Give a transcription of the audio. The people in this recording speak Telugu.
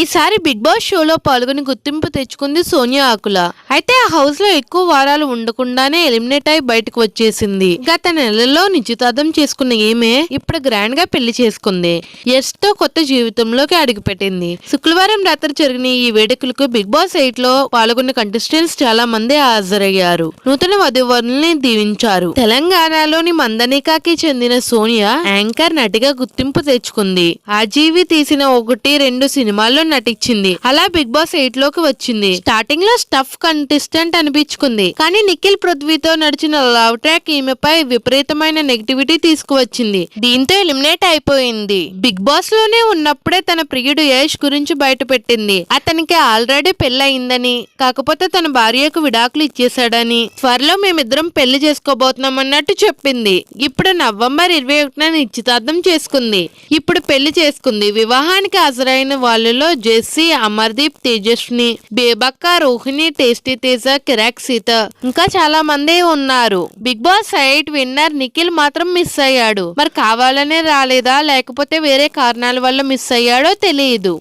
ఈసారి బిగ్ బాస్ షోలో పాల్గొని గుర్తింపు తెచ్చుకుంది సోనియా ఆకుల. అయితే ఆ హౌస్లో ఎక్కువ వారాలు ఉండకుండానే ఎలిమినేట్ అయి బయటకు వచ్చేసింది. గత నెలలో నిశ్చితార్థం చేసుకున్న ఈమె ఇప్పుడు గ్రాండ్గా పెళ్ళి చేసుకుంది. ఎస్తో కొత్త జీవితంలోకి అడుగుపెట్టింది. శుక్రవారం రాత్రి జరిగిన ఈ వేడుకలకు బిగ్ బాస్ ఎయిట్లో పాల్గొన్న కంటెస్టెంట్స్ చాలా మంది హాజరయ్యారు. నూతన వధువరుల్ని దీవించారు. తెలంగాణలోని మందనికాకి చెందిన సోనియా యాంకర్ నటిగా గుర్తింపు తెచ్చుకుంది. ఆజీవి తీసిన ఒకటి రెండు సినిమాల్లో నటించింది. అలా బిగ్ బాస్ ఎయిట్లోకి వచ్చింది. స్టార్టింగ్లో స్టఫ్ కంటెస్టెంట్ అనిపించుకుంది. కానీ నిఖిల్ పృథ్వీతో నడిచిన లవ్ ట్రాక్ ఈమెపై విపరీతమైన నెగిటివిటీ తీసుకువచ్చింది. దీంతో ఎలిమినేట్ అయిపోయింది. బిగ్ బాస్లోనే ఉన్నప్పుడే తన ప్రియుడు యష్ గురించి బయటపెట్టింది. అతనికి ఆల్రెడీ పెళ్ళయిందని కాకపోతే తన భార్యకు విడాకులు ఇచ్చేశాడని త్వరలో మేమిద్దరం పెళ్ళి చేసుకోబోతున్నాం అన్నట్టు చెప్పింది. ఇప్పుడు నవంబర్ ఇరవై ఒకటిన నిశ్చితార్థం చేసుకుంది. ఇప్పుడు పెళ్ళి చేసుకుంది. వివాహానికి హాజరైన వాళ్ళలో జెస్సీ అమర్దీప్ తేజస్విని బేబక్క రోహిణి టేస్టీ తేజ కిరాక్ సీత. ఇంకా చాలా మంది ఉన్నారు. Bigg Boss eight winner Nikhil మాత్రం మిస్ అయ్యాడు. మరి కావాలనే రాలేదా? లేకపోతే వేరే కారణాల వల్ల మిస్ అయ్యాడో తెలియదు